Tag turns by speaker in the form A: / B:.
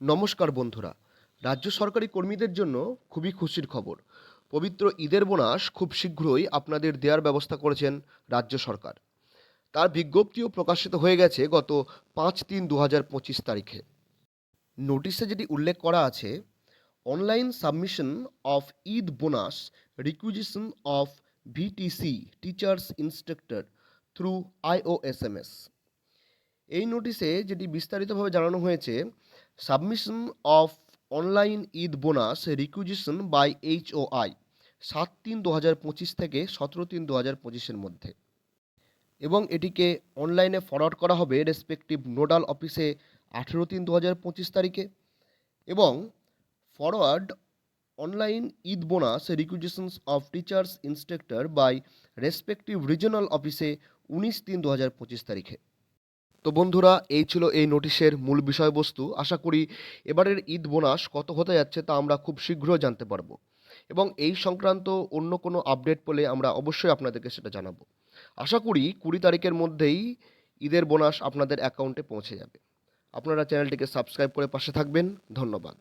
A: নমস্কার বন্ধুরা। রাজ্য সরকারি কর্মীদের জন্য খুবই খুশির খবর। পবিত্র ঈদের বোনাস খুব শীঘ্রই আপনাদের দেওয়ার ব্যবস্থা করেছেন রাজ্য সরকার। তার বিজ্ঞপ্তিও প্রকাশিত হয়ে গেছে গত পাঁচ তিন দু হাজার পঁচিশ তারিখে। নোটিশে যেটি উল্লেখ করা আছে, online submission of Eid bonus requisition of VTC teachers instructor through IOSMS. এই নোটিশে যেটি বিস্তারিতভাবে জানানো হয়েছে submission of online Eid bonus requisition by HOI সাত তিন দু হাজার পঁচিশ থেকে সতেরো তিন দু হাজার পঁচিশের মধ্যে। এবং এটিকে অনলাইনে ফরওয়ার্ড করা হবে রেসপেক্টিভ নোডাল অফিসে আঠেরো তিন দু হাজার পঁচিশ তারিখে। এবং forward online Eid bonus requisitions of teachers instructor by respective regional অফিসে উনিশ তিন দু হাজার পঁচিশ তারিখে। তো বন্ধুরা, এই ছিল এই নোটিশের মূল বিষয়বস্তু। আশা করি এবারের ঈদ বোনাস কত হতে যাচ্ছে তা আমরা খুব শীঘ্রই জানতে পারব। এবং এই সংক্রান্ত অন্য কোনো আপডেট পেলে আমরা অবশ্যই আপনাদেরকে সেটা জানাব। আশা করি কুড়ি তারিখের মধ্যেই ঈদের বোনাস আপনাদের অ্যাকাউন্টে পৌঁছে যাবে। আপনারা চ্যানেলটিকে সাবস্ক্রাইব করে পাশে থাকবেন। ধন্যবাদ।